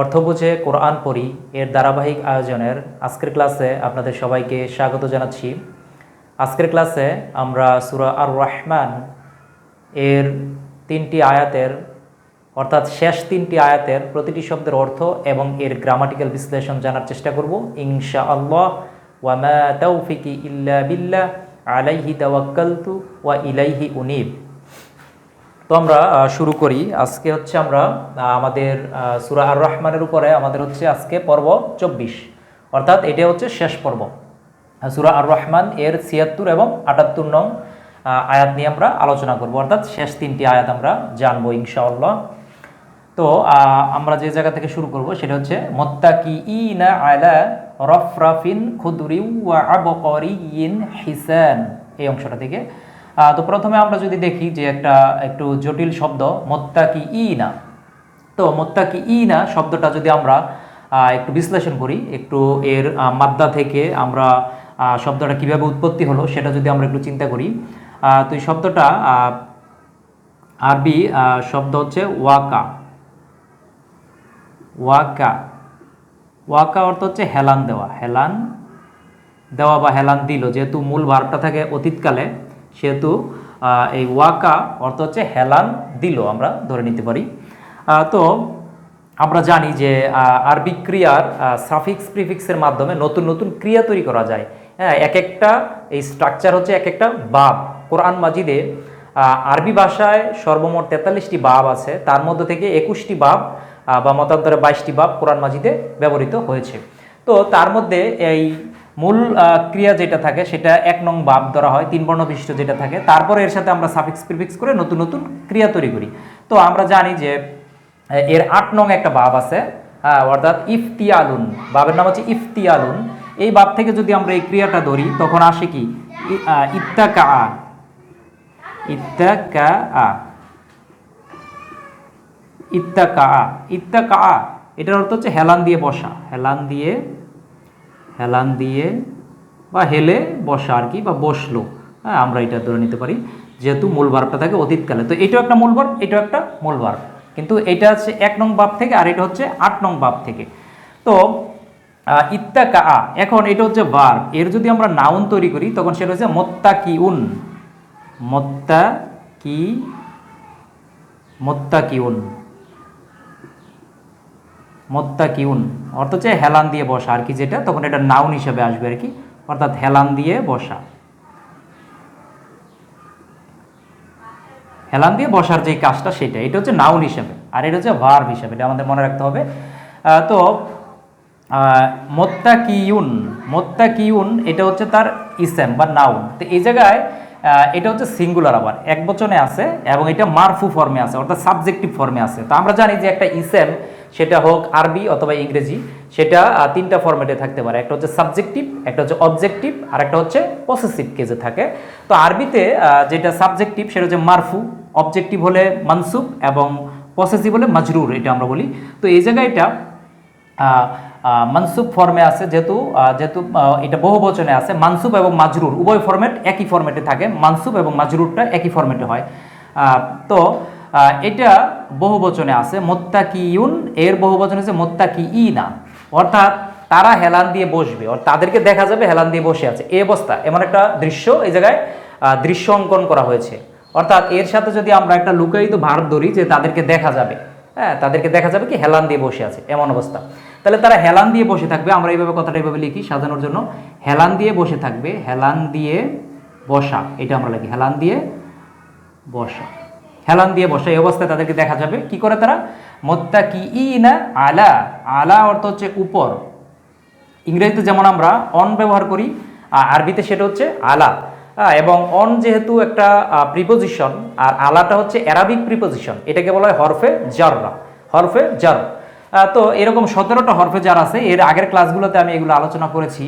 অর্থ বুঝে কোরআন পড়ি, এর ধারাবাহিক আয়োজনের আজকের ক্লাসে আপনাদের সবাইকে স্বাগত জানাচ্ছি। আজকের ক্লাসে আমরা সুরা আর রহমান এর তিনটি আয়াতের, অর্থাৎ শেষ তিনটি আয়াতের প্রতিটি শব্দের অর্থ এবং এর গ্রামাটিক্যাল বিশ্লেষণ জানার চেষ্টা করব। ইনশা আল্লাহ ওয়ামা তৌফিকি ইল্লা বিল্লাহ, আলাইহি তাওয়াক্কালতু ওয়া ইলাইহি উনিব। তো আমরা শুরু করি। আজকে হচ্ছে আমরা আমাদের সুরা আর রহমানের উপরে আমাদের হচ্ছে আজকে পর্ব চব্বিশ। অর্থাৎ এটা হচ্ছে শেষ পর্ব। সুরা আর রহমান এর ছিয়াত্তর এবং আটাত্তর নং আয়াত নিয়ে আমরা আলোচনা করব। অর্থাৎ শেষ তিনটি আয়াত আমরা জানব ইনশাআল্লাহ। তো আমরা যে জায়গা থেকে শুরু করব সেটা হচ্ছে মোত্তাকি ইনা আলা রফরাফিন খুদরি ওয়া আবকরিয়িন হিসান। এই অংশটা থেকে। তো প্রথমে আমরা যদি দেখি যে একটা একটু জটিল শব্দ মোত্তাকি না তো মোত্তাকি না শব্দটা যদি আমরা একটু বিশ্লেষণ করি, একটু এর মাদ্দা থেকে আমরা শব্দটা কীভাবে উৎপত্তি হলো সেটা যদি আমরা একটু চিন্তা করি তো এই শব্দটা আরবি শব্দ হচ্ছে ওয়াকা। ওয়াকা। ওয়াকা অর্থ হচ্ছে হেলান দেওয়া। হেলান দেওয়া বা হেলান দিল, যেহেতু মূল ভার্বটা থাকে অতীতকালে সেহেতু এই ওয়াকা অর্থ হচ্ছে হেলান দিল আমরা ধরে নিতে পারি। তো আমরা জানি যে আহ, আরবি ক্রিয়ার সাফিক্স প্রিফিক্সের মাধ্যমে নতুন নতুন ক্রিয়া তৈরি করা যায়। হ্যাঁ এক একটা এই স্ট্রাকচার হচ্ছে এক একটা বাব। কোরআন মাজিদে আরবি ভাষায় সর্বমোট তেতাল্লিশটি বাব আছে। তার মধ্যে থেকে একুশটি বাব বা মতান্তরে বাইশটি বাব কোরআন মাজিদে ব্যবহৃত হয়েছে। তো তার মধ্যে এই মূল ক্রিয়া যেটা থাকে সেটা এক নং বাব ধরা হয় তিন বর্ণ বিশিষ্ট যেটা থাকে। তারপরে এর সাথে আমরা সাফিক্স প্রিফিক্স করে নতুন নতুন ক্রিয়া তৈরি করি। তো আমরা জানি যে এর আট নং একটা বাপ আছে অর্থাৎ ইফতিয়ালুন। বাবের নাম হচ্ছে ইফতিয়ালুন। এই বাপ থেকে যদি আমরা এই ক্রিয়াটা ধরি তখন আসে কি? ই- আহ, ইত্তাকা ইত্তাকা ইত্তাকা ইত্তাকা এটার অর্থ হচ্ছে হেলান দিয়ে বসা। হেলান দিয়ে হেলান দিয়ে বা হেলে বসা আর কি বা বসল। হ্যাঁ আমরা এটা ধরে নিতে পারি। যেহেতু মূল ভার্বটা থাকে অতীতকালে। তো এটাও একটা মূল ভার্ব এটাও একটা মূল ভার্ব কিন্তু এটা হচ্ছে এক নং বাপ থেকে আর এটা হচ্ছে আট নং বাপ থেকে। তো আহ, ইত্তাকা আ এখন এটা হচ্ছে ভার্ব এর যদি আমরা নাউন তৈরি করি তখন সেটা হচ্ছে মোত্তা কি উন মোত্তা কি মোত্তা কি উন মোত্তাকিউন। অর্থ হচ্ছে হেলান দিয়ে বসা। আর কি যেটা? তখন এটা নাউন হিসেবে আসবে আর কি। অর্থাৎ হেলান দিয়ে বসা। হেলান দিয়ে বসার যে কাজটা সেটা, এটা হচ্ছে নাউন হিসেবে। আর এটা হচ্ছে ভার্ব হিসেবে। এটা আমাদের মনে রাখতে হবে। তো মোত্তাকিউন। মোত্তাকিউন, এটা হচ্ছে তার ইসেম বা নাউন। তো এই জায়গায় এটা হচ্ছে সিঙ্গুলার আবার। এক বচনে আছে এবং এটা মারফু ফর্মে আছে, অর্থাৎ সাবজেক্টিভ ফর্মে আছে। তো আমরা জানি যে একটা ইসেম সেটা হোক আরবি অথবা ইংরেজি, সেটা তিনটা ফরম্যাটে থাকতে পারে। একটা হচ্ছে সাবজেক্টিভ একটা হচ্ছে অবজেক্টিভ আর একটা হচ্ছে পসেসিভ কেজে থাকে। তো আরবিতে যেটা সাবজেক্টিভ সেটা হচ্ছে মারফু অবজেক্টিভ হলে মানসুব এবং পসেসিভ হলে মাজরুর এটা আমরা বলি। তো এই জায়গায় এটা মানসুব ফর্মে আছে যেহেতু যেহেতু এটা বহু বচনে আছে, মানসুব এবং মাজরুর, উভয় ফর্মেট একই ফর্মেটে থাকে, মানসুব এবং মাজরুরটা একই ফর্মেটে হয়। তো এটা বহু বচনে আছে, মোত্তাকিউন, এর বহু বচনে আছে মোত্তাকি ই না অর্থাৎ তারা হেলান দিয়ে বসবে, অর্থাৎ তাদেরকে দেখা যাবে হেলান দিয়ে বসে আছে। এই অবস্থা, এমন একটা দৃশ্য এই জায়গায় দৃশ্য অঙ্কন করা হয়েছে। অর্থাৎ এর সাথে যদি আমরা একটা লুকায়িত ভারত ধরি যে তাদেরকে দেখা যাবে। হ্যাঁ তাদেরকে দেখা যাবে কি হেলান দিয়ে বসে আছে, এমন অবস্থা। তাহলে তারা হেলান দিয়ে বসে থাকবে, আমরা এইভাবে কথাটা এইভাবে লিখি সাজানোর জন্য। হেলান দিয়ে বসে থাকবে, হেলান দিয়ে বসা, এটা আমরা লিখি, হেলান দিয়ে বসা। হেলান দিয়ে বসা, এই অবস্থায় তাদেরকে দেখা যাবে, কি করে তারা? মোত্তা কি ই না আলা আলা অর্থ হচ্ছে উপর। ইংরেজিতে যেমন আমরা অন ব্যবহার করি আ- আরবিতে সেটা হচ্ছে আলা। এবং অন যেহেতু একটা প্রিপোজিশন আর আলাটা হচ্ছে অ্যারাবিক প্রিপোজিশন এটাকে বলা হয় হরফে জাররা, হরফে জার। তো এরকম সতেরোটা হরফেজার আছে, এর আগের ক্লাসগুলোতে আমি এগুলো আলোচনা করেছি।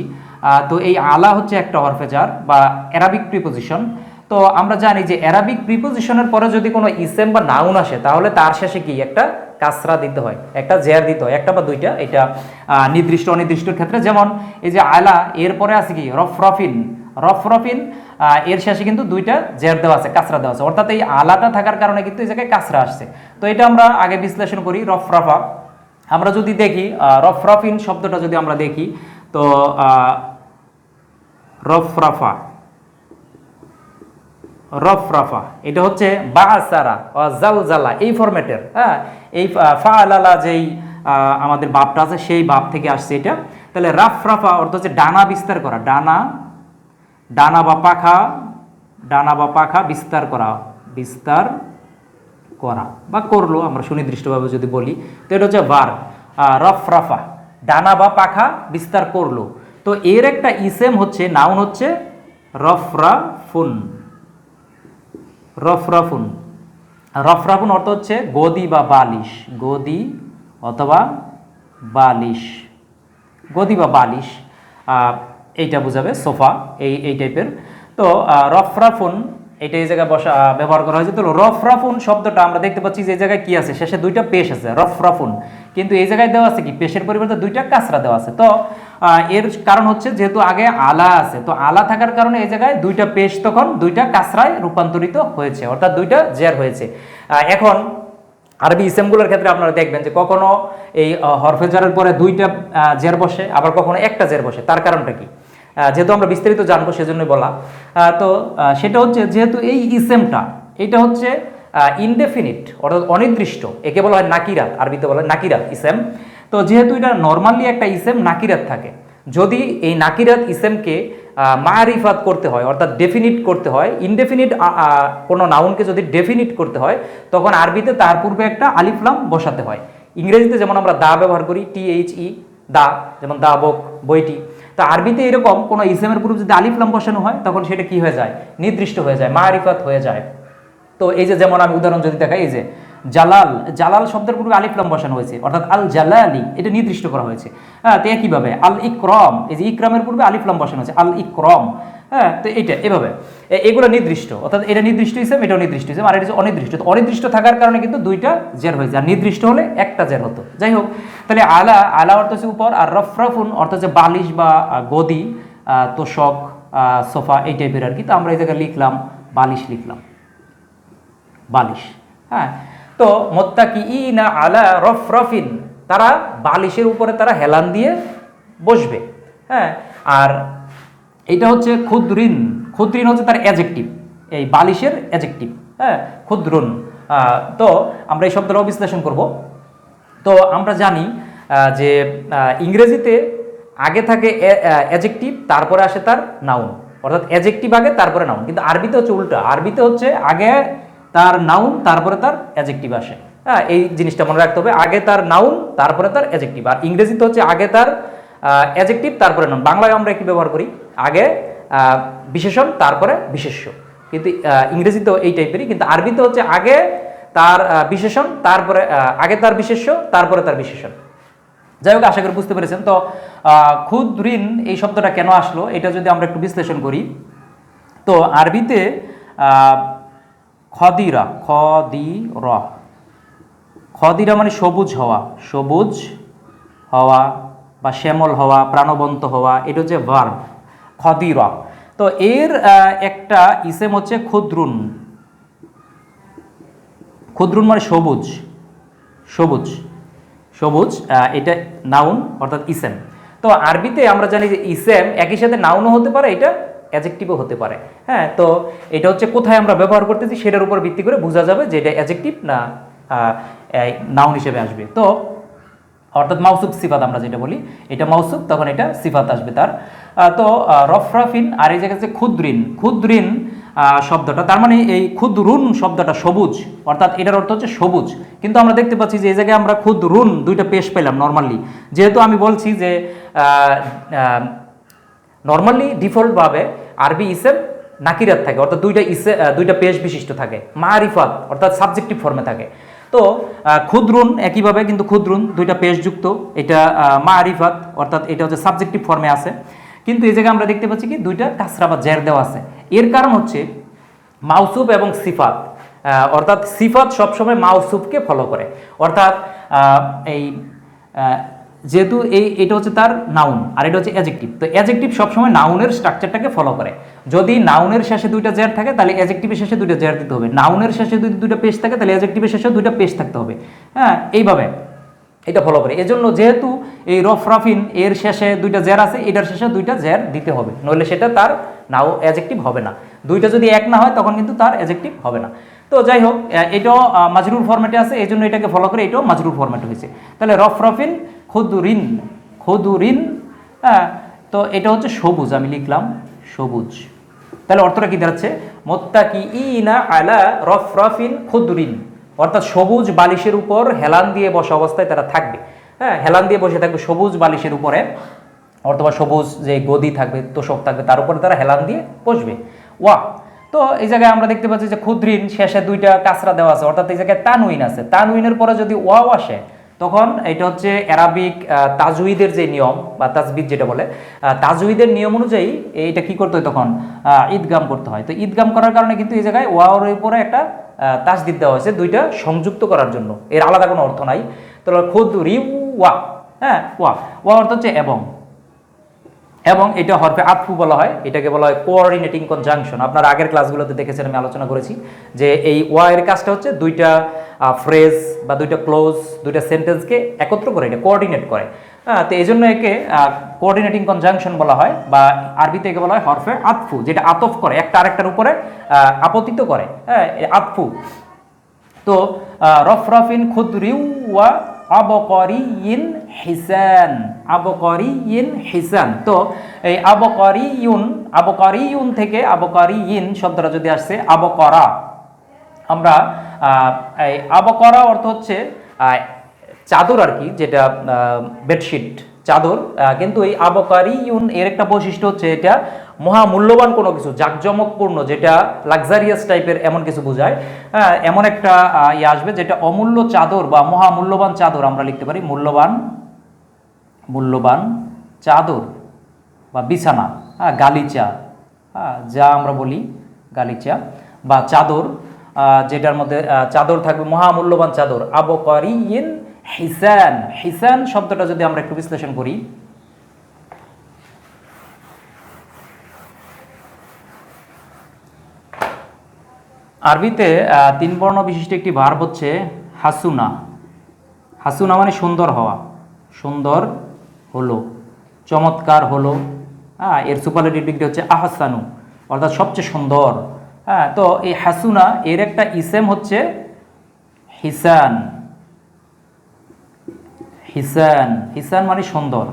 তো এই আলা হচ্ছে একটা হরফেজার বা অ্যারাবিক প্রিপোজিশন তো আমরা জানি যে অ্যারাবিক প্রিপোজিশনের পরে যদি কোনো ইসেম বা নাউন আসে, তাহলে তার শেষে কি একটা কাসরা দিতে হয়, একটা জের দিতে হয়, একটা বা দুইটা, এটা নির্দিষ্ট অনির্দিষ্টর ক্ষেত্রে। যেমন এই যে আলা, এরপরে আছে কি? রফরফিন রফরফিন এর শেষে কিন্তু দুইটা জের দেওয়া আছে, কাঁচরা দেওয়া আছে। অর্থাৎ এই আলাটা থাকার কারণে কিন্তু এই জায়গায় কাসরা আসছে। তো এটা আমরা আগে বিশ্লেষণ করি, রফরাফা। আমরা যদি দেখি রফরফিন শব্দটা যদি আমরা দেখি, তো রফরাফা। রফরাফা, এটা হচ্ছে বাসারা জালজালা এই ফরম্যাটের হ্যাঁ? এই ফা আলালা যেই আমাদের বাপটা আছে, সেই বাপ থেকে আসছে এটা। তাহলে রাফরাফা অর্থ হচ্ছে ডানা বিস্তার করা, ডানা ডানা বা পাখা, ডানা বা পাখা বিস্তার করা বিস্তার করা বা করল আমরা সুনির্দিষ্টভাবে যদি বলি। তো এটা হচ্ছে বার রফরাফা, ডানা বা পাখা বিস্তার করল। তো এর একটা ইসেম হচ্ছে, নাউন হচ্ছে রফরাফুন। রফরাফুন। রফরাফুন অর্থ হচ্ছে গদি বা বালিশ, গদি অথবা বালিশ, গদি বা বালিশ। এইটা বোঝাবে সোফা এই এই টাইপের তো রফরাফুন এটা এই জায়গায় বসা ব্যবহার করা হয়েছে। তো রফরাফুন শব্দটা আমরা দেখতে পাচ্ছি যে এই জায়গায় কি আছে শেষে দুইটা পেশ আছে রফরাফুন। কিন্তু এই জায়গায় দেওয়া আছে কি? পেশের পরিবর্তে দুইটা কাসরা দেওয়া আছে। তো এর কারণ হচ্ছে যেহেতু আগে আলা আছে তো আলা থাকার কারণে এই জায়গায় দুইটা পেশ তখন দুইটা কাসরায় রূপান্তরিত হয়েছে অর্থাৎ দুইটা জের হয়েছে। এখন আরবি ইসেমগুলোর ক্ষেত্রে আপনারা দেখবেন যে কখনো এই আহ, হরফে জারের পরে দুইটা জের বসে আবার কখনো একটা জের বসে। তার কারণটা কি? যেহেতু আমরা বিস্তারিত জানব সেজন্যই বলা তো সেটা হচ্ছে যেহেতু এই ইসেমটা, এটা হচ্ছে ইনডেফিনিট অর্থাৎ অনির্দিষ্ট, একে বলা হয় নাকিরাত, আরবিতে বলা হয় নাকিরাত ইসেম। তো যেহেতু এটা নর্মালি একটা ইসেম, নাকিরাত থাকে। যদি এই নাকিরাত ইসেমকে মারিফাত করতে হয়, অর্থাৎ ডেফিনিট করতে হয় ইনডেফিনিট কোনো নাউনকে যদি ডেফিনিট করতে হয়, তখন আরবিতে তার পূর্বে একটা আলিফলাম বসাতে হয়। ইংরেজিতে যেমন আমরা দা ব্যবহার করি টি এইচ ই দা, যেমন দা, বক, বইটি। তো আরবিতে এরকম কোনো ইসলামের পূর্বে যদি আলিফলাম বসানো হয়, তখন সেটা কি হয়ে যায়? নির্দিষ্ট হয়ে যায় মারিফাত হয়ে যায়। তো এই যে যেমন আমি উদাহরণ যদি দেখাই, এই যে জালাল জালাল শব্দের পূর্বে আলিফলাম বসানো হয়েছে, অর্থাৎ আল জালালি, এটা নির্দিষ্ট করা হয়েছে। হ্যাঁ তো একইভাবে আল ইকরম, এই যে ইকরামের পূর্বে আলিফলাম বসানো হয়েছে, আল ইকরম। হ্যাঁ তো এইটা এভাবে। এগুলো নির্দিষ্ট, অর্থাৎ এটা নির্দিষ্ট হিসেবে, এটাও নির্দিষ্ট হিসেবে, আর এটা হচ্ছে অনির্দিষ্ট। তো অনির্দিষ্ট থাকার কারণে কিন্তু দুইটা জের হয়েছে, আর নির্দিষ্ট হলে একটা জের হতো। যাই হোক, তাহলে আলা আলা অর্থ হচ্ছে উপর, আর রফরাফুন অর্থ হচ্ছে বালিশ বা গদি তোষক সোফা, এই টাইপের আর কি। তো আমরা এই জায়গায় লিখলাম, বালিশ লিখলাম। বালিশ হ্যাঁ। তো মোত্তাকি ইনা আলা রফরফিন। তারা বালিশের উপরে তারা হেলান দিয়ে বসবে। হ্যাঁ আর এটা হচ্ছে ক্ষুদ্রিন। ক্ষুদ্রিন হচ্ছে তার অ্যাজেক্টিভ এই বালিশের অ্যাজেক্টিভ হ্যাঁ ক্ষুদ্রুন। তো আমরা এই শব্দটাও বিশ্লেষণ করব। তো আমরা জানি যে ইংরেজিতে আগে থাকে অ্যাজেক্টিভ তারপরে আসে তার নাউন অর্থাৎ অ্যাজেক্টিভ আগে, তারপরে নাউন কিন্তু আরবিতে হচ্ছে উল্টা। আরবিতে হচ্ছে আগে তার নাউন তারপরে তার অ্যাজেক্টিভ আসে। হ্যাঁ এই জিনিসটা মনে রাখতে হবে। আগে তার নাউন তারপরে তার অ্যাজেক্টিভ আর ইংরেজিতে হচ্ছে আগে তার অ্যাজেক্টিভ তারপরে নাউন বাংলায় আমরা কি ব্যবহার করি। আগে বিশেষণ তারপরে বিশেষ্য। কিন্তু আহ, ইংরেজিতেও এই টাইপেরই। কিন্তু আরবিতে হচ্ছে আগে তার বিশেষণ তারপরে আগে তার বিশেষ্য তারপরে তার বিশেষণ। যাই হোক আশা করি বুঝতে পেরেছেন। তো ক্ষুদ ঋণ এই শব্দটা কেন আসলো? এটা যদি আমরা একটু বিশ্লেষণ করি। তো আরবিতে খদিরা, খদির। খদিরা মানে সবুজ হওয়া সবুজ হওয়া বা শ্যামল হওয়া, প্রাণবন্ত হওয়া, এটা হচ্ছে ভার্ব খদিরা। তো এর একটা ইসেম হচ্ছে ক্ষুদ্রুন। ক্ষুদ্রুন মানে সবুজ সবুজ সবুজ এটা নাউন অর্থাৎ ইসেম। তো আরবিতে আমরা জানি যে ইসেম একই সাথে নাউনও হতে পারে, এটা অ্যাজেক্টিভও হতে পারে। হ্যাঁ তো এটা হচ্ছে কোথায় আমরা ব্যবহার করতেছি সেটার উপর ভিত্তি করে বোঝা যাবে যে এটা অ্যাজেক্টিভ না নাউন হিসেবে আসবে। তো অর্থাৎ মাউসুক সিফাত আমরা যেটা বলি, এটা মাউসুক, তখন এটা সিফাত আসবে তার। তো রফরাফিন আর এই জায়গায় ক্ষুদ্রিন। ক্ষুদ্রিন শব্দটা, তার মানে এই ক্ষুদ্রুন শব্দটা সবুজ, অর্থাৎ এটার অর্থ হচ্ছে সবুজ। কিন্তু আমরা দেখতে পাচ্ছি যে এই জায়গায় আমরা ক্ষুদ্রুন দুইটা পেশ পেলাম নর্মালি যেহেতু আমি বলছি যে নর্মালি ডিফল্টভাবে আরবি ইসেম নাকিরাত থাকে, অর্থাৎ দুইটা ইসে দুইটা পেশ বিশিষ্ট থাকে, মারিফাত, অর্থাৎ সাবজেক্টিভ ফর্মে থাকে। তো ক্ষুদ্রুন, একইভাবে কিন্তু ক্ষুদ্রুন, দুইটা পেশযুক্ত এটা মা আরিফাত অর্থাৎ এটা হচ্ছে সাবজেক্টিভ ফর্মে আছে। কিন্তু এই জায়গায় আমরা দেখতে পাচ্ছি কি, দুইটা কাসরা বা জের দেওয়া আছে। এর কারণ হচ্ছে মাউসুফ এবং সিফাত অর্থাৎ সিফাত সবসময় মাউসুফকে ফলো করে। অর্থাৎ এই যেহেতু এই এটা হচ্ছে তার নাউন আর এটা হচ্ছে অ্যাজেক্টিভ তো অ্যাজেক্টিভ সবসময় নাউনের স্ট্রাকচারটাকে ফলো করে। যদি নাউনের শেষে দুইটা জের থাকে, তাহলে অ্যাজেক্টিভের শেষে দুইটা জের দিতে হবে। নাউনের শেষে যদি দুইটা পেশ থাকে, তাহলে অ্যাজেক্টিভের শেষে দুইটা পেশ থাকতে হবে। হ্যাঁ এইভাবে এটা ফলো করে। এজন্য যেহেতু এই রফরাফিন এর শেষে দুইটা জের আছে, এটার শেষে দুইটা জের দিতে হবে। নইলে সেটা তার নাও অ্যাজেক্টিভ হবে না। দুইটা যদি এক না হয়, তখন কিন্তু তার অ্যাজেক্টিভ হবে না। তো যাই হোক এটাও মাজরুর ফরম্যাটে আছে এই জন্য এটাকে ফলো করে এটাও মাজরুর ফরম্যাটে হয়েছে। তাহলে রফরফিন খুদুরিন খুদুরিন হ্যাঁ তো এটা হচ্ছে সবুজ, আমি লিখলাম সবুজ। তাহলে অর্থটা কি দাঁড়াচ্ছে? মোত্তাকি ইনা আলা রফরফিন খুদরিন। অর্থাৎ সবুজ বালিশের উপর হেলান দিয়ে বসা অবস্থায় তারা থাকবে। হ্যাঁ হেলান দিয়ে বসে থাকবে সবুজ বালিশের উপরে, অথবা সবুজ যে গদি থাকবে, তোষক থাকবে, তার উপরে তারা হেলান দিয়ে বসবে। ওয়া তো এই জায়গায় আমরা দেখতে পাচ্ছি যে ক্ষুদ্রিন শেষে দুইটা কাঁচরা দেওয়া আছে। অর্থাৎ এই জায়গায় তানউইন আছে। তানউইনের পরে যদি ওয়াও আসে তখন এটা হচ্ছে অ্যারাবিক তাজউইদের যে নিয়ম বা তাজবিদ যেটা বলে তাজুইদের নিয়ম অনুযায়ী এটা কি করতে হয় তখন? ঈদগাম করতে হয়। তো ঈদগাম করার কারণে কিন্তু এই জায়গায় ওয়াওর উপরে একটা তাজদিদ দেওয়া হয়েছে দুইটা সংযুক্ত করার জন্য। এর আলাদা কোনো অর্থ নাই। তো খুদ রি ওয়া হ্যাঁ ওয়া। ওয়া অর্থ হচ্ছে এবং। এবং এটা হরফে আতফু বলা হয়, এটাকে বলা হয় কোঅর্ডিনেটিং কনজাংশন আপনার আগের ক্লাসগুলোতে দেখেছেন, আমি আলোচনা করেছি যে এই ওয়া এর কাজটা হচ্ছে দুইটা ফ্রেজ বা দুইটা ক্লোজ দুইটা সেন্টেন্সকে একত্র করে, এটা কোঅর্ডিনেট করে। হ্যাঁ তো এই জন্য একে কোঅর্ডিনেটিং কনজাংশন বলা হয় বা আরবিতে একে বলা হয় হরফে আতফু, যেটা আতফ করে, একটা আরেকটার উপরে আপতিত করে। হ্যাঁ আতফু। তো রফরফিন খুদরিউ ওয়া আবকরিয়িন হিসান আবকরিয়িন হিসান। তো এই আবকরিয়ুন আবকরিয়ুন থেকে আবকরিয়িন শব্দটা যদি আসছে আবকরা। আমরা এই আবকরা অর্থ হচ্ছে চাদর আর কি, যেটা বেডশিট, চাদর। কিন্তু এই আবকারি ইউন এর একটা বৈশিষ্ট্য হচ্ছে এটা মহামূল্যবান কোনো কিছু, জাঁকজমকপূর্ণ, যেটা লাক্সারিয়াস টাইপের এমন কিছু বোঝায়। হ্যাঁ এমন একটা ইয়ে আসবে যেটা অমূল্য চাদর বা মহামূল্যবান চাদর আমরা লিখতে পারি, মূল্যবান মূল্যবান চাদর বা বিছানা হ্যাঁ গালিচা হ্যাঁ যা আমরা বলি গালিচা বা চাদর যেটার মধ্যে চাদর থাকবে, মহামূল্যবান চাদর। আবকারি ইন হিসান হিসান শব্দটা যদি আমরা একটু বিশ্লেষণ করি আরবিতে তিন বর্ণ বিশিষ্ট একটি ভার্ব হচ্ছে হাসুনা। হাসুনা মানে সুন্দর হওয়া। সুন্দর হলো, চমৎকার হলো হ্যাঁ এর সুপারলেটিভ ডিগ্রি হচ্ছে আহাসানু, অর্থাৎ সবচেয়ে সুন্দর। হ্যাঁ তো এই হাসুনা, এর একটা ইসেম হচ্ছে হিসান। হিসান হিসান মানে সুন্দর।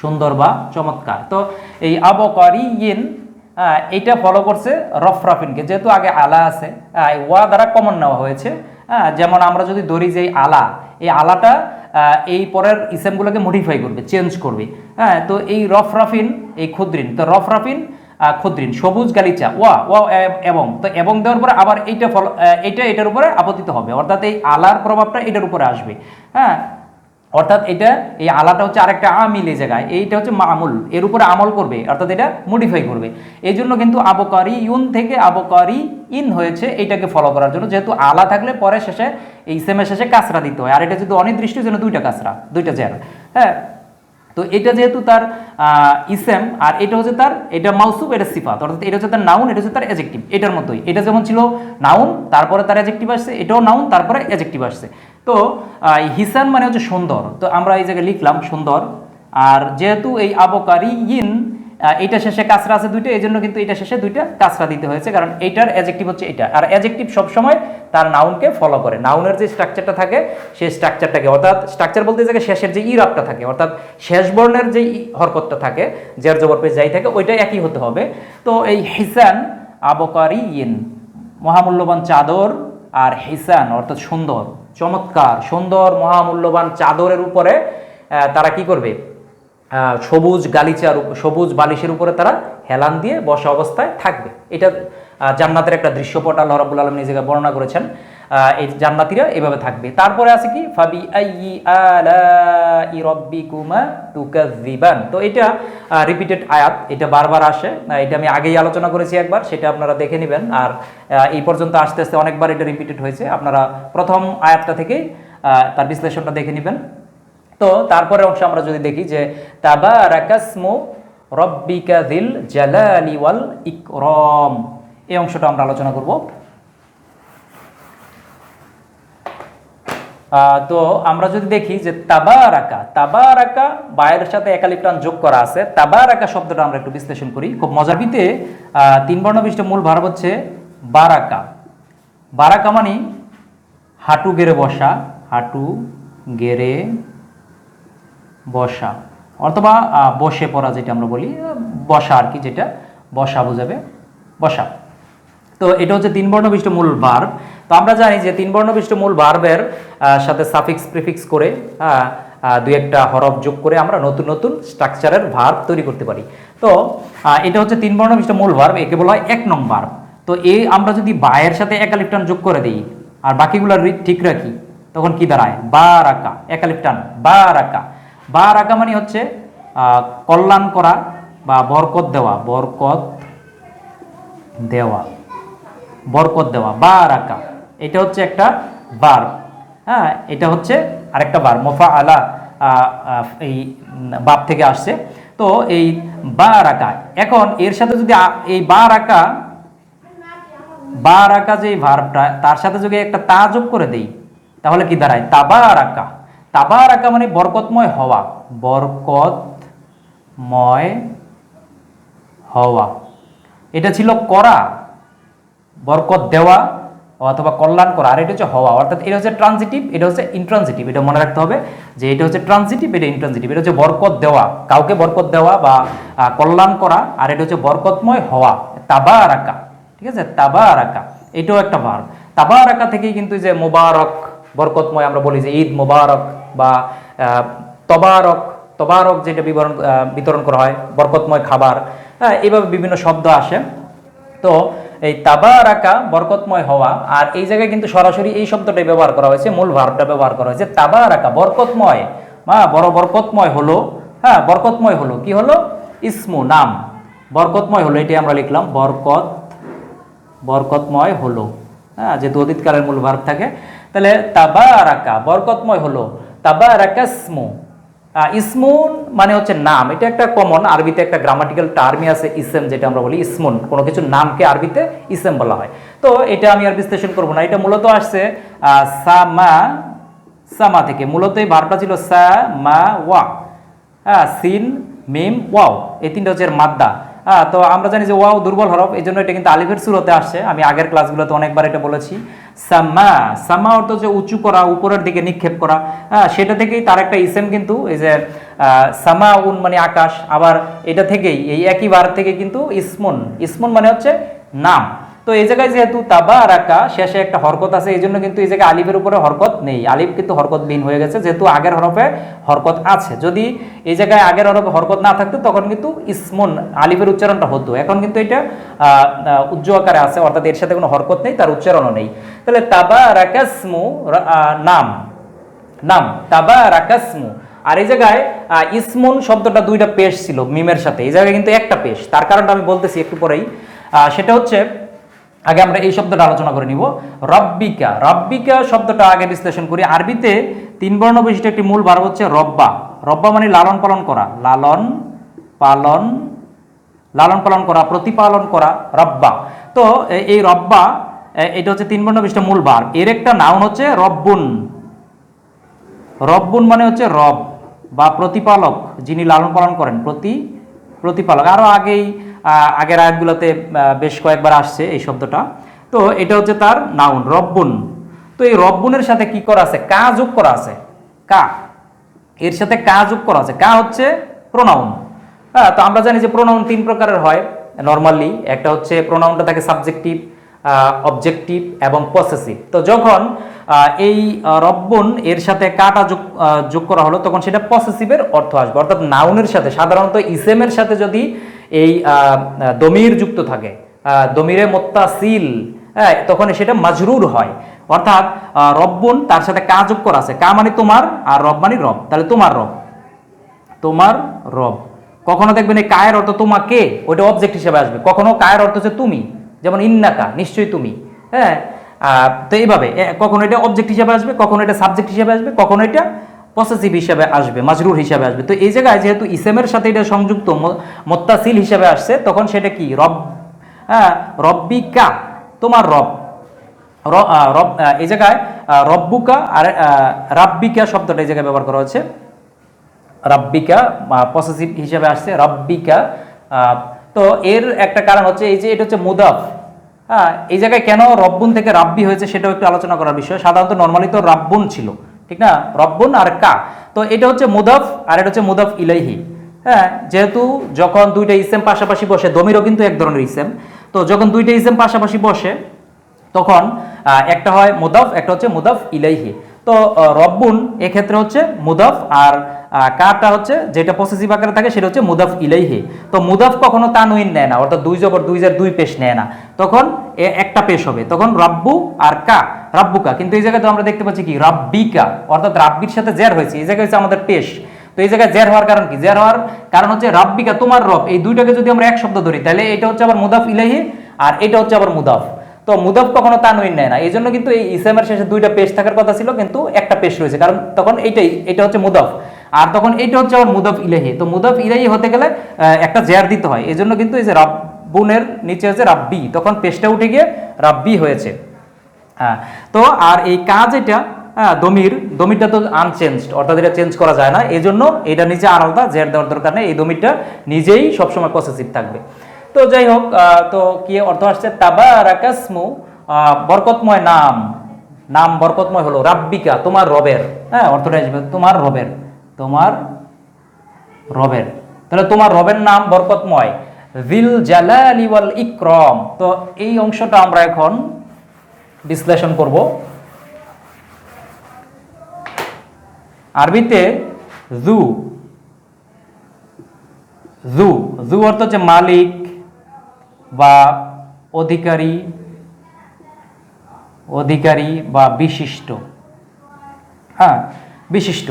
সুন্দর বা চমৎকার। তো এই আবকারি ইন এইটা ফলো করছে রফরাফিনকে যেহেতু আগে আলা আছে ওয়া দ্বারা কমন নেওয়া হয়েছে। হ্যাঁ, যেমন আমরা যদি ধরি যে আলা এই আলাটা এই পরের ইসেমগুলোকে মডিফাই করবে চেঞ্জ করবে। হ্যাঁ তো এই রফরাফিন এই ক্ষুদ্রিন তো রফরাফিন ক্ষুদ্রিন সবুজ গালিচা ওয়া ওয়া এবং তো এবং দেওয়ার পরে আবার এইটা ফলো এইটা এটার উপরে আপতিত হবে। অর্থাৎ এই আলার প্রভাবটা এটার উপরে আসবে। হ্যাঁ অর্থাৎ এটা এই আলাটা হচ্ছে আরেকটা আমিল এই জায়গায়। এইটা হচ্ছে আমল এর উপরে আমল করবে, অর্থাৎ এটা মডিফাই করবে। এই জন্য কিন্তু আবকারি ইউন থেকে আবকারি ইন হয়েছে এইটাকে ফলো করার জন্য। যেহেতু আলা থাকলে পরে শেষে এই সেমের শেষে কাঁচরা দিতে হয়। আর এটা যদি অনির্দিষ্ট জন্য দুইটা কাঁচরা দুইটা জের হ্যাঁ? তো এটা যেহেতু তার ইসেম আর এটা হচ্ছে তার, এটা মাউসুব এটা সিফাত। অর্থাৎ এটা হচ্ছে তার নাউন এটা হচ্ছে তার এজেক্টিভ এটার মতোই। এটা যেমন ছিল নাউন তারপরে তার এজেক্টিভ আসছে, এটাও নাউন তারপরে এজেক্টিভ আসছে। তো হিসান মানে হচ্ছে সুন্দর। তো আমরা এই জায়গায় লিখলাম সুন্দর। আর যেহেতু এই আবকারি ইন এইটা শেষে কাঁচরা আছে দুইটা এই জন্য কিন্তু এটা শেষে দুইটা কাঁচরা দিতে হয়েছে, কারণ এইটার অ্যাজেক্টিভ হচ্ছে এটা। আর অ্যাজেক্টিভ সবসময় তার নাউনকে ফলো করে। নাউনের যে স্ট্রাকচারটা থাকে, সেই স্ট্রাকচারটাকে অর্থাৎ স্ট্রাকচার বলতে যে শেষের যে ইরাবটা থাকে, অর্থাৎ শেষ বর্ণের যে হরকতটা থাকে জের জবর পেয়ে যাই থাকে ওইটা একই হতে হবে। তো এই হিসান আবকারি ইন মহামূল্যবান চাদর আর হিসান, অর্থাৎ সুন্দর। চমৎকার, সুন্দর, মহামূল্যবান চাদরের উপরে তারা কি করবে? সবুজ গালিচার সবুজ বালিশের উপরে তারা হেলান দিয়ে বসা অবস্থায় থাকবে। এটা জান্নাতের একটা দৃশ্যপট আল্লাহ রাবুল আলম নিজেকে বর্ণনা করেছেন। এই জান্নাতিরা এভাবে থাকবে। তারপরে আছে কি? ফাবি রব্বিকুমা তুকাযযিবান। তো এটা রিপিটেড আয়াত এটা বারবার আসে। এটা আমি আগেই আলোচনা করেছি একবার সেটা আপনারা দেখে নেবেন। আর এই পর্যন্ত আস্তে আস্তে অনেকবার এটা রিপিটেড হয়েছে। আপনারা প্রথম আয়াতটা আহ, তার বিশ্লেষণটা দেখে নেবেন। তো তারপরে অংশ আমরা যদি দেখি যে তাবা তাবারাকাসমু রব্বিকা যিল জালালি ওয়াল ইকরাম। এই অংশটা আমরা আলোচনা করব। তো আমরা যদি দেখি যে তাবারাকা তাবারাকা বায়ের সাথে একালিপ্টান যোগ করা আছে। তাবারাকা শব্দটা আমরা একটু বিশ্লেষণ করি। খুব মজাবিতে আহ, তিন বর্ণ বিশিষ্ট মূল ভার হচ্ছে বারাকা। বারাকা মানে হাঁটু গেড়ে বসা হাঁটু গেড়ে বসা। অথবা বসে পড়া যেটা আমরা বলি বসা আর কি যেটা বসা বোঝাবে বসা। তো এটা হচ্ছে তিন বর্ণ বিশিষ্ট মূল ভার্ব। তো আমরা জানি যে তিন বর্ণ বিশিষ্ট মূল ভার্বের সাথে সাফিক্স প্রিফিক্স করে দুই একটা হরফ যোগ করে আমরা নতুন নতুন স্ট্রাকচারের ভার্ব তৈরি করতে পারি। তো এটা হচ্ছে তিন বর্ণ বিশিষ্ট মূল ভার্ব, একে বলা হয় এক নং ভার্ব। তো এই আমরা যদি বায়ের সাথে একালিপ্টান যোগ করে দিই, আর বাকিগুলো ঠিক রাখি, তখন কি দাঁড়ায়? বা রাকা একালিপ্টান বা রাকা। বা রাকা মানে হচ্ছে কল্যাণ করা বা বরকত দেওয়া বরকত দেওয়া বরকত দেওয়া, বা রাকা। এটা হচ্ছে একটা বার হ্যাঁ? এটা হচ্ছে আরেকটা বার মোফা আলা এই বাপ থেকে আসছে। তো এই বা রাকা এখন এর সাথে যদি এই বা রাকা বা রাকা যে ভার্বটা, তার সাথে যদি একটা তা যোগ করে দেই, তাহলে কি দাঁড়ায়? তাবা রাকা তাবা রাকা মানে বরকতময় হওয়া বরকতময় হওয়া। এটা ছিল করা, বরকত দেওয়া অথবা কল্যাণ করা আর এটা হচ্ছে হওয়া। অর্থাৎ এটা হচ্ছে ট্রানজিটিভ এটা হচ্ছে ইন্ট্রানজিটিভ এটা মনে রাখতে হবে যে এটা হচ্ছে ট্রানজিটিভ এটা ইন্ট্রানজিটিভ এটা হচ্ছে বরকত দেওয়া, কাউকে বরকত দেওয়া বা কল্যাণ করা, আর এটা হচ্ছে বরকতময় হওয়া। তাবা রাখা ঠিক আছে? তাবা রাখা এটাও একটা ভার তাবা রাখা থেকেই কিন্তু যে মোবারক, বরকতময় আমরা বলি যে ঈদ মোবারক বা তবারক তবারক যেটা বিবরণ বিতরণ করা হয়, বরকতময় খাবার হ্যাঁ এইভাবে বিভিন্ন শব্দ আসে। তো এই তাবা তাবারাকা বরকতময় হওয়া আর এই জায়গায় কিন্তু সরাসরি এই শব্দটাই ব্যবহার করা হয়েছে মূল ভার্বটা ব্যবহার করা হয়েছে তাবা তাবারাকা বরকতময়। হ্যাঁ বড় বরকতময় হলো হ্যাঁ বরকতময় হলো কি হলো? ইসমু নাম। বরকতময় হলো এটাই আমরা লিখলাম বরকত বরকতময় হলো। হ্যাঁ যেহেতু অতীতকালের মূল ভার্ব থাকে। তাহলে তাবা তাবারাকা বরকতময় হলো আহ, ইসমুন মানে হচ্ছে নাম। এটা একটা কমন আরবিতে একটা গ্রামাটিক্যাল টার্মই আছে ইসেম যেটা আমরা বলি ইসমুন কোনো কিছু নামকে আরবিতে ইসেম বলা হয়। তো এটা আমি আর বিশ্লেষণ করব না। এটা মূলত আসছে সামা সামা থেকে। মূলত এই ভার্বটা ছিল সা মা ওয়া। হ্যাঁ সিন, মিম, ওয়াও। এই তিনটা হচ্ছে মাদ্দা। হ্যাঁ তো আমরা জানি যে ওয়াও দুর্বল হরফ এই জন্য এটা কিন্তু আলিফের সুরতে আসছে। আমি আগের ক্লাসগুলোতে অনেকবার এটা বলেছি। সাম্মা সাম্মা অর্থ যে উঁচু করা, উপরের দিকে নিক্ষেপ করা। হ্যাঁ সেটা থেকেই তার একটা ইসেম কিন্তু, এই যে সামা উন মানে আকাশ, আবার এটা থেকেই, এই একই বার থেকে কিন্তু ইসমুন। ইসমুন মানে হচ্ছে নাম। তো এই জায়গায় যেহেতু তাবা রাকা শেষে একটা হরকত আছে এই জন্য কিন্তু এই জায়গায় আলিফের উপরে হরকত নেই। আলিফ কিন্তু হরকত বিহীন হয়ে গেছে যেহেতু আগের হরফে হরকত আছে। যদি এই জায়গায় আগের হরফে হরকত না থাকতো তখন কিন্তু ইসমুন আলিফের উচ্চারণটা হতো। এখন কিন্তু এটা আহ, আকারে আছে অর্থাৎ এর সাথে কোনো হরকত নেই তার উচ্চারণও নেই। তাহলে তাবা রাকাসমু নাম। নাম তাবা রাকাসমু আর এই জায়গায় ইসমুন শব্দটা দুইটা পেশ ছিল মিমের সাথে। এই জায়গায় কিন্তু একটা পেশ। তার কারণটা আমি বলতেছি একটু পরেই। সেটা হচ্ছে আগে আমরা এই শব্দটা আলোচনা করে নিব। রব্বিকা রব্বিকা শব্দটা আগে বিশ্লেষণ করি। আরবিতে তিন বর্ণ বিশিষ্ট একটি মূল ভার্ব হচ্ছে রব্বা। রব্বা মানে লালন পালন করা। লালন পালন লালন পালন করা, প্রতিপালন করা, রব্বা। তো এই রব্বা এটা হচ্ছে তিন বর্ণ বিশিষ্ট মূল ভার্ব। এর একটা নাউন হচ্ছে রব্বুন। রব্বুন মানে হচ্ছে রব বা প্রতিপালক যিনি লালন পালন করেন। প্রতি, প্রতিপালক। আরও আগেই আগের আয়াতগুলোতে বেশ কয়েকবার আসছে এই শব্দটা। তো এটা হচ্ছে তার নাউন, রব্বুন। তো এই রব্বুনের সাথে কি করা আছে? কা যোগ করা আছে। কা। এর সাথে কা যোগ করা আছে। কা হচ্ছে প্রোনাউন হ্যাঁ তো আমরা জানি যে প্রোনাউন তিন প্রকারের হয় নর্মালি একটা হচ্ছে প্রোনাউনটা থাকে সাবজেক্টিভ অবজেক্টিভ এবং পসেসিভ তো যখন এই রব্বন এর সাথে কাটা যোগ যোগ করা হলো, তখন সেটা পসেসিভের অর্থ আসবে। অর্থাৎ নাউনের সাথে, সাধারণত ইসেমের সাথে যদি এই দমির যুক্ত থাকে। দমিরে মোত্তাসিল হ্যাঁ তখন সেটা মাজরুর হয়। অর্থাৎ রব্বুন তার সাথে কা যোগ করা আছে। কা মানে তোমার আর রব মানে রব। তাহলে তোমার রব। তোমার রব। কখনো দেখবেন এই কায়ের অর্থ তোমাকে, ওইটা অবজেক্ট হিসেবে আসবে। কখনো কায়ের অর্থ হচ্ছে তুমি। যেমন ইন্নাকা, নিশ্চয়ই তুমি। হ্যাঁ? তো এইভাবে কখনো এটা অবজেক্ট হিসেবে আসবে, কখনো এটা সাবজেক্ট হিসেবে আসবে, কখনো এটা পসেসিভ হিসাবে আসবে, মাজরুর হিসাবে আসবে। তো এই জায়গায় যেহেতু ইসেমের সাথে এটা সংযুক্ত মোত্তাসিল হিসাবে আসছে, তখন সেটা কি? রব হ্যাঁ রব্বিকা, তোমার রব। রব এই জায়গায় রব্বুকা আর রাব্বিকা শব্দটা এই জায়গায় ব্যবহার করা হচ্ছে রাব্বিকা পসেসিভ হিসাবে আসছে, রাব্বিকা তো এর একটা কারণ হচ্ছে এই যে এটা হচ্ছে মুদাফ। হ্যাঁ এই জায়গায় কেন রব্বুন থেকে রাব্বি হয়েছে সেটাও একটু আলোচনা করার বিষয়। সাধারণত নর্মালি তো রাব্বুন ছিল। ঠিক না রব্বুন আর কা। তো এটা হচ্ছে মুদফ আর এটা হচ্ছে মুদফ ইলাইহি। হ্যাঁ যেহেতু যখন দুইটা ইসেম পাশাপাশি বসে, দমিরও কিন্তু এক ধরনের ইসেম। তো যখন দুইটা ইসেম পাশাপাশি বসে, তখন একটা হয় মুদফ, একটা হচ্ছে মুদফ ইলাইহি। তো রব্বুন এক্ষেত্রে হচ্ছে মুদাফ আর কারটা হচ্ছে যেটা পসেসিভ আকারে থাকে সেটা হচ্ছে মুদাফ ইলাইহি। তো মুদাফ কখনো তানুইন নেয় না, অর্থাৎ দুই জবর, দুই জের দুই পেশ নেয় না। তখন একটা পেশ হবে। তখন রাব্বু আর কা, রাব্বুকা। কিন্তু এই জায়গায় তো আমরা দেখতে পাচ্ছি কি? রাব্বিকা। অর্থাৎ রাব্বির সাথে জের হয়েছে। এই জায়গায় হচ্ছে আমাদের পেশ। তো এই জায়গায় জের হওয়ার কারণ কি? জের হওয়ার কারণ হচ্ছে রাব্বিকা, তোমার রব। এই দুইটাকে যদি আমরা এক শব্দ ধরি, তাহলে এটা হচ্ছে আবার মুদাফ ইলাইহি আর এটা হচ্ছে আবার মুদাফ। তো মুদাফ কখনো তানউইন নেয় না। এই জন্য কিন্তু এই ইসেমের শেষে দুইটা পেশ থাকার কথা ছিল, কিন্তু একটা পেশ রয়েছে। কারণ তখন এইটাই, এটা হচ্ছে মুদাফ। আর তখন এইটা হচ্ছে আবার মুদাফ ইলাহি তো মুদাফ ইলাহি হতে গেলে একটা জেয়ার দিতে হয়। এই জন্য কিন্তু এই যে রাব্বুনের নিচে হচ্ছে রাব্বি। তখন পেশটা উঠে গিয়ে রাব্বি হয়েছে। হ্যাঁ তো আর এই কাজ এটা হ্যাঁ দমির। দমিরটা তো আনচেঞ্জড, অর্থাৎ এটা চেঞ্জ করা যায় না। এই জন্য এটা নিচে আলাদা জের দেওয়ার দরকার নেই। এই দমিরটা নিজেই সবসময় পসেসিভ থাকবে। তো যাই হোক তো কি অর্থ আসছে? তাবারাকাসমু আহ, বরকতময় নাম। নাম বরকতময় হলো রাব্বিকা তোমার রবের। হ্যাঁ অর্থটা আসবে তোমার রবের। তোমার রবের। তাহলে তোমার রবের নাম বরকতময়। জিল জালালি ওয়াল ইকরম। তো এই অংশটা আমরা এখন বিশ্লেষণ করব। আরবিতে জু। জু। জু অর্থ হচ্ছে মালিক বা অধিকারী অধিকারী বা বিশিষ্ট। হ্যাঁ বিশিষ্ট।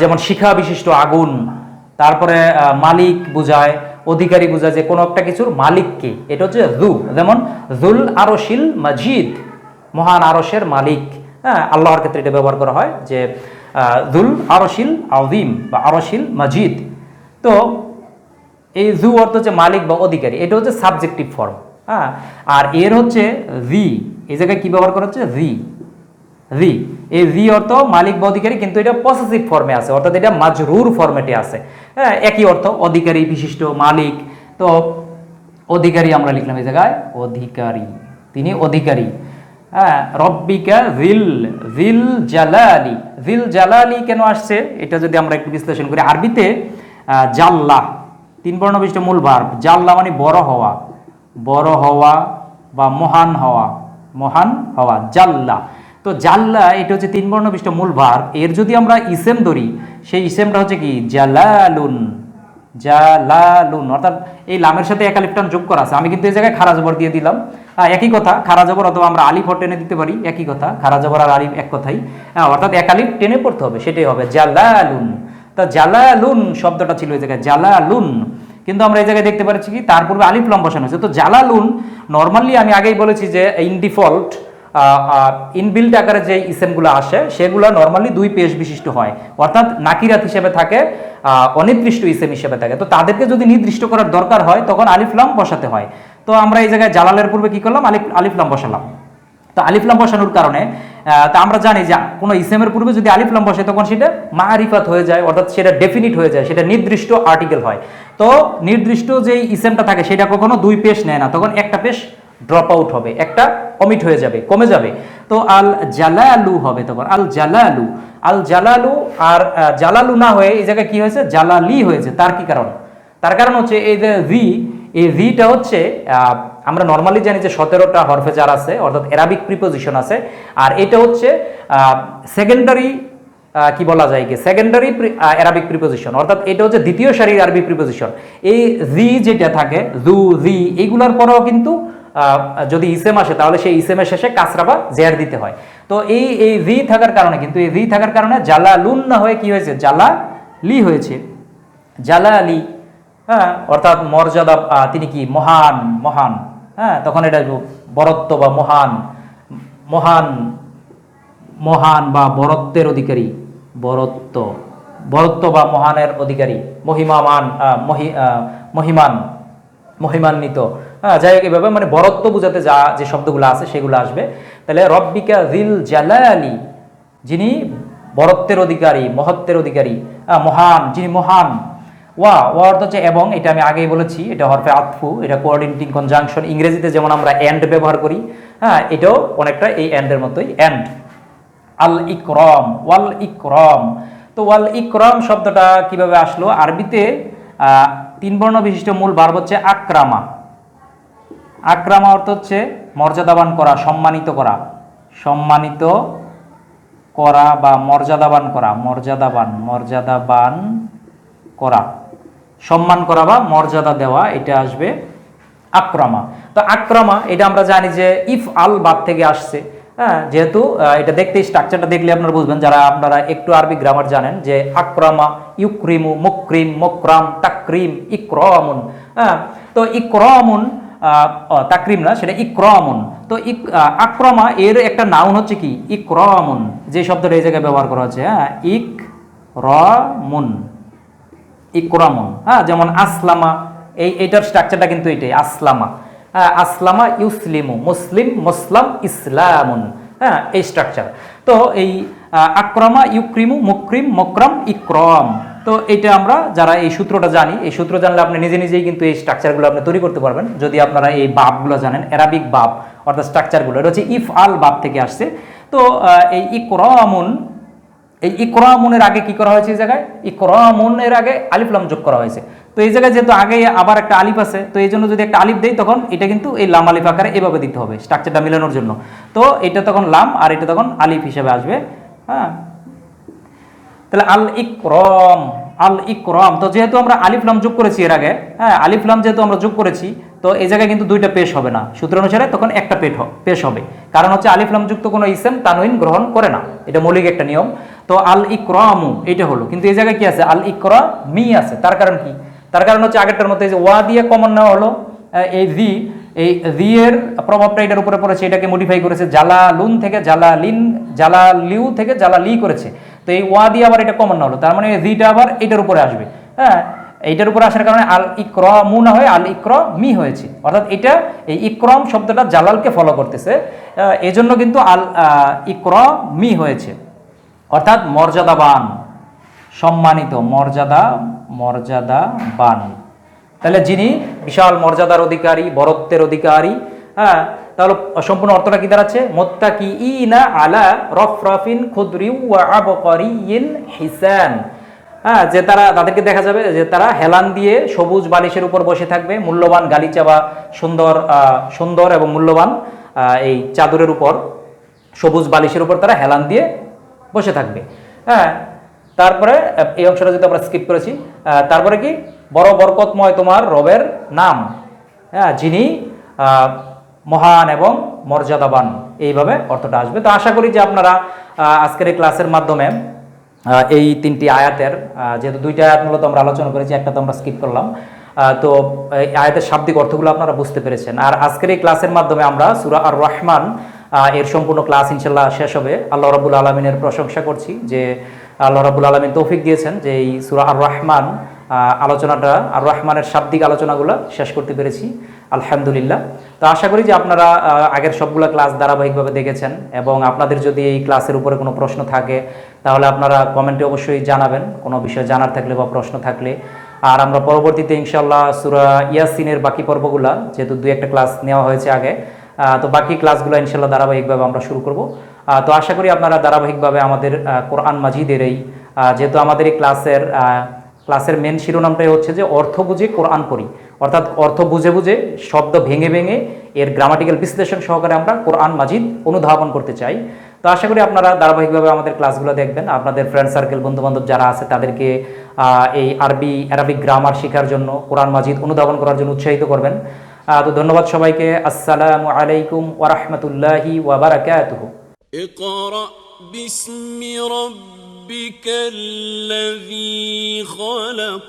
যেমন শিখা বিশিষ্ট, আগুন। তারপরে মালিক বোঝায়, অধিকারী বোঝায় যে কোনো একটা কিছুর মালিককে। এটা হচ্ছে জু। যেমন, জুল আরশিল মাজিদ, মহান আরশের মালিক। হ্যাঁ আল্লাহর ক্ষেত্রে এটা ব্যবহার করা হয় যে জুল আরশিল আউদিম বা আরশিল মাজিদ। তো এই জু অর্থ হচ্ছে মালিক বা অধিকারী, এটা হচ্ছে সাবজেক্টিভ ফর্ম হ্যাঁ? আর এর হচ্ছে জি এই জায়গায় কি ব্যবহার করা হচ্ছে? জি জি এই জি অর্থ মালিক বা অধিকারী, কিন্তু এটা পসেসিভ ফর্মে আছে, অর্থাৎ এটা মাজরুর ফর্মেটে আছে হ্যাঁ? একই অর্থ, অধিকারী, বিশিষ্ট, মালিক। তো অধিকারী আমরা লিখলাম এই জায়গায় অধিকারী, তিনি অধিকারী হ্যাঁ? রব্বিকা জিল জিল জালালি। জিল জালালি কেন আসছে? এটা যদি আমরা একটু বিশ্লেষণ করি, আরবিতে জাল্লাহ। তিন বর্ণ বিশিষ্ট মূল ভার্ব জাল্লা মানে বড় হওয়া বড় হওয়া বা মহান হওয়া মহান হওয়া, জাল্লা। তো জাল্লা, এটা হচ্ছে তিন বর্ণ বিশিষ্ট মূল ভার্ব এর যদি আমরা ইসেম ধরি, সেই ইসেমটা হচ্ছে কি? জালালুন জালালুন, অর্থাৎ এই লামের সাথে একালিপটান যোগ করা আছে। আমি কিন্তু এই জায়গায় খারা জবর দিয়ে দিলাম। একই কথা, খারা জবর অথবা আমরা আলিফ টেনে দিতে পারি, একই কথা, খারা জবর আর আলিফ এক কথাই। অর্থাৎ একালিফ টেনে পড়তে হবে, সেটাই হবে জালালুন। তা জালালুন শব্দটা ছিল এই জায়গায়, জালালুন। কিন্তু আমরা এই জায়গায় দেখতে পাচ্ছি কি, তার পূর্বে আলিফ লম বসানো হয়েছে। তো জালালুন নর্মালি আমি আগেই বলেছি যে ইন ডিফল্ট ইনবিল্ট আকারে যে ইসেমগুলো আসে, সেগুলো নর্মালি দুই পেশ বিশিষ্ট হয়। অর্থাৎ নাকিরাত হিসেবে থাকে অনির্দিষ্ট ইসেম হিসেবে থাকে। তো তাদেরকে যদি নির্দিষ্ট করার দরকার হয়, তখন আলিফলাম বসাতে হয়। তো আমরা এই জায়গায় জালালের পূর্বে কি করলাম? আলিফ আলিফলাম বসালাম। তো আলিফলাম বসানোর কারণে তা আমরা জানি যে কোনো ইসেমের পূর্বে যদি আলিফলাম বসে, তখন সেটা মারিফাত হয়ে যায়, অর্থাৎ সেটা ডেফিনিট হয়ে যায়, সেটা নির্দিষ্ট আর্টিকেল হয়। তো নির্দিষ্ট যে ইসেমটা থাকে, সেটা কখনো দুই পেশ নেয় না, তখন একটা পেশ ড্রপ আউট হবে, একটা অমিট হয়ে যাবে, কমে যাবে। তো আল জালালু হবে তখন, আল জালালু আল জালালু আর জালালু না হয়ে এই জায়গায় কি হয়েছে? জালালি হয়েছে, তার কি কারণ? তার কারণ হচ্ছে এই যে ভি এই ভিটা হচ্ছে আমরা নর্মালি জানি যে সতেরোটা হরফে যার আছে, অর্থাৎ অ্যারাবিক প্রিপোজিশন আছে, আর এটা হচ্ছে সেকেন্ডারি কি বলা যায় কি সেকেন্ডারি অ্যারাবিক প্রিপোজিশন অর্থাৎ এটা হচ্ছে দ্বিতীয় সারির আরবি প্রিপোজিশন এই জি যেটা থাকে, জু, জি, এইগুলোর পরেও কিন্তু যদি ইসেম আসে, তাহলে সেই ইসেমের শেষে কাসরা বা জের দিতে হয়। তো এই এই রি থাকার কারণে কিন্তু, এই রি থাকার কারণে জালালুন না হয়ে কি হয়েছে? জালা লি হয়েছে। জালা আলী হ্যাঁ অর্থাৎ মর্যাদা তিনি কি? মহান মহান। হ্যাঁ তখন এটা বরত্ব বা মহান মহান মহান বা বরত্বের অধিকারী, বরত্ব বরত্ব বা মহানের অধিকারী, মহিমামান মহি মহিমান, মহিমান্বিত। হ্যাঁ যাই হোক, এভাবে মানে বরত্ব বোঝাতে যা, যে শব্দগুলো আছে, সেগুলো আসবে। তাহলে রব্বিকা জিল জালালি, যিনি বরত্বের অধিকারী, মহত্বের অধিকারী মহান, যিনি মহান ওয়া ওয়া অর্থ হচ্ছে এবং, এটা আমি আগেই বলেছি, এটা হরফে আতফু, এটা কোঅর্ডিনেটিং কনজাংশন ইংরেজিতে যেমন আমরা এন্ড ব্যবহার করি হ্যাঁ এটাও অনেকটা এই এন্ডের মতোই এন্ড আল ইকরম ওয়াল ইকরম তো ওয়াল ইকরম শব্দটা কীভাবে আসলো? আরবিতে তিন বর্ণ বিশিষ্ট মূল ভার্ব হচ্ছে আক্রামা। আক্রামা অর্থ হচ্ছে মর্যাদাবান করা, সম্মানিত করা। সম্মানিত করা বা মর্যাদাবান করা, মর্যাদাবান মর্যাদাবান করা। সম্মান করা বা মর্যাদা দেওয়া, এটা আসবে আক্রমা। তো আক্রমা, এটা আমরা জানি যে ইফ আল বাদ থেকে আসছে। হ্যাঁ যেহেতু এটা দেখতে স্ট্রাকচারটা দেখলে আপনারা বুঝবেন, যারা আপনারা একটু আরবি গ্রামার জানেন, যে আক্রমা, ইউক্রিমু, মুক্রিম, মুকরাম, তাকরিম, ইক্রমুন। হ্যাঁ তো ইক্রমুন তাকরিম না, সেটা ইক্রমুন। তো ইক আক্রমা, এর একটা নাউন হচ্ছে কি? ইক্রমুন। যে শব্দটা এই জায়গায় ব্যবহার করা হচ্ছে হ্যাঁ ইক রমুন ইকরামুন হ্যাঁ যেমন আসলামা, এই এটার স্ট্রাকচারটা কিন্তু এটাই, আসলামা। হ্যাঁ আসলামা ইউসলিমু, মুসলিম, মুসলাম, ইসলামুন হ্যাঁ এই স্ট্রাকচার তো এই আক্রমা ইউক্রিমু, মুক্রিম, মকরম, ইক্রম। তো এটা আমরা যারা এই সূত্রটা জানি, এই সূত্র জানলে আপনি নিজে নিজেই কিন্তু এই স্ট্রাকচারগুলো আপনি তৈরি করতে পারবেন। যদি আপনারা এই বাপগুলো জানেন অ্যারাবিক বাপ অর্থাৎ স্ট্রাকচারগুলো এটা হচ্ছে ইফ আল বাপ থেকে আসছে। তো এই ইকরামুন এই ইকরামুনের আগে কি করা হয়েছে এই জায়গায়? ইকরামুনের আগে আলিফ, লাম যোগ করা হয়েছে। তো এই জায়গায় যেহেতু আগে আবার একটা আলিফ আছে, তো এই জন্য যদি একটা আলিফ দেই, তখন এটা কিন্তু এই লাম, আলিফ আকারে এভাবে দিতে হবে স্ট্রাকচারটা মিলানোর জন্য। তো এটা তখন লাম আর এটা তখন আলিফ হিসেবে আসবে হ্যাঁ? তাহলে আল ইকরম আল ইকরম। তো যেহেতু আমরা আলিফ, লাম যোগ করেছি এর আগে হ্যাঁ আলিফ, লাম যেহেতু আমরা যোগ করেছি তো এই জায়গায় কিন্তু দুইটা পেশ হবে না। সূত্র অনুসারে তখন একটা পেট পেশ হবে। কারণ হচ্ছে আলিফ লাম যুক্ত কোনো ইসেম তানউইন গ্রহণ করে না। এটা মৌলিক একটা নিয়ম। তো আল ইকরামু এটা হলো। কিন্তু এই জায়গায় কি আছে? আল ইকরা মি আছে। তার কারণ কি? তার কারণ হচ্ছে আগেরটার মধ্যে যে ওয়া দিয়ে কমন নেওয়া হলো এই জি এই জি এর প্রভাবটা এটার উপরে পড়েছে। এটাকে মডিফাই করেছে জালা লুন থেকে জালা লিন জালা লিউ থেকে জালা লি করেছে। তো এই ওয়া দিয়ে আবার এটা কমন না হলো। তার মানে জিটা আবার এটার উপরে আসবে। হ্যাঁ? এইটার উপর আসার কারণে আল ইক্রমু না হয়ে আল ইক্র মি হয়েছে। অর্থাৎ এটা এই ইক্রম শব্দটা জালালকে ফলো করতেছে। এজন্য কিন্তু আল আহ, ইক্র মি হয়েছে। অর্থাৎ মর্যাদাবান সম্মানিত মর্যাদা মর্যাদাবান। তাহলে যিনি বিশাল মর্যাদার অধিকারী বরত্বের অধিকারী হ্যাঁ তাহলে সম্পূর্ণ অর্থটা কি দাঁড়াচ্ছে? মোত্তাকি ইনা আলা রফরাফিন খুদরি ওয়া আবকারিয়িন হিসান। হ্যাঁ যে তারা, তাদেরকে দেখা যাবে যে তারা হেলান দিয়ে সবুজ বালিশের উপর বসে থাকবে, মূল্যবান গালিচা বা সুন্দর সুন্দর এবং মূল্যবান এই চাদরের উপর, সবুজ বালিশের উপর তারা হেলান দিয়ে বসে থাকবে। হ্যাঁ তারপরে এই অংশটা যদি আমরা স্কিপ করেছি তারপরে কি? বড় বরকতময় তোমার রবের নাম। হ্যাঁ যিনি মহান এবং মর্যাদাবান। এইভাবে অর্থটা আসবে। তো আশা করি যে আপনারা আজকের এই ক্লাসের মাধ্যমে এই তিনটি আয়াতের যেহেতু দুইটা আয়াত মূলত আমরা আলোচনা করেছি একটা তো আমরা স্কিপ করলাম। তো এই আয়াতের শাব্দিক অর্থগুলো আপনারা বুঝতে পেরেছেন। আর আজকের এই ক্লাসের মাধ্যমে আমরা সুরা আর রহমান এর সম্পূর্ণ ক্লাস ইনশাল্লাহ শেষ হবে। আল্লাহ রাবুল আলমিনের প্রশংসা করছি যে আল্লাহ রাবুল আলমিন তৌফিক দিয়েছেন যে এই সুরা আর রহমান আলোচনাটা আর রহমানের শাব্দিক আলোচনাগুলো শেষ করতে পেরেছি। আলহামদুলিল্লাহ। তো আশা করি যে আপনারা আগের সবগুলো ক্লাস ধারাবাহিকভাবে দেখেছেন এবং আপনাদের যদি এই ক্লাসের উপরে কোনো প্রশ্ন থাকে, তাহলে আপনারা কমেন্টে অবশ্যই জানাবেন। কোনো বিষয় জানার থাকলে বা প্রশ্ন থাকলে। আর আমরা পরবর্তীতে ইনশাল্লাহ সুরা ইয়াসিনের বাকি পর্বগুলা, যেহেতু দুই একটা ক্লাস নেওয়া হয়েছে আগে তো বাকি ক্লাসগুলো ইনশাল্লাহ ধারাবাহিকভাবে আমরা শুরু করব। তো আশা করি আপনারা ধারাবাহিকভাবে আমাদের কোরআন মাজিদের এই যেহেতু আমাদের এই ক্লাসের ক্লাসের মেন শিরোনামটাই হচ্ছে যে অর্থ বুঝে কোরআন পড়ি। অর্থাৎ অর্থ বুঝে বুঝে শব্দ ভেঙে ভেঙে এর গ্রামাটিক্যাল বিশ্লেষণ সহকারে আমরা কোরআন মাজিদ অনুধাবন করতে চাই তো আশা করি আপনারা ধারাবাহিকভাবে আমাদের ক্লাসগুলো দেখবেন আপনাদের ফ্রেন্ড সার্কেল বন্ধুবান্ধব যারা আছে তাদেরকে আহ, এই আরবি অ্যারাবিক গ্রামার শেখার জন্য কোরআন মাজিদ অনুধাবন করার জন্য উৎসাহিত করবেন আহ, তো ধন্যবাদ সবাইকে আসসালামু আলাইকুম ওরহমতুল্লাহি ওয়াবারাকাতুহু اقرأ باسم ربك الذي خلق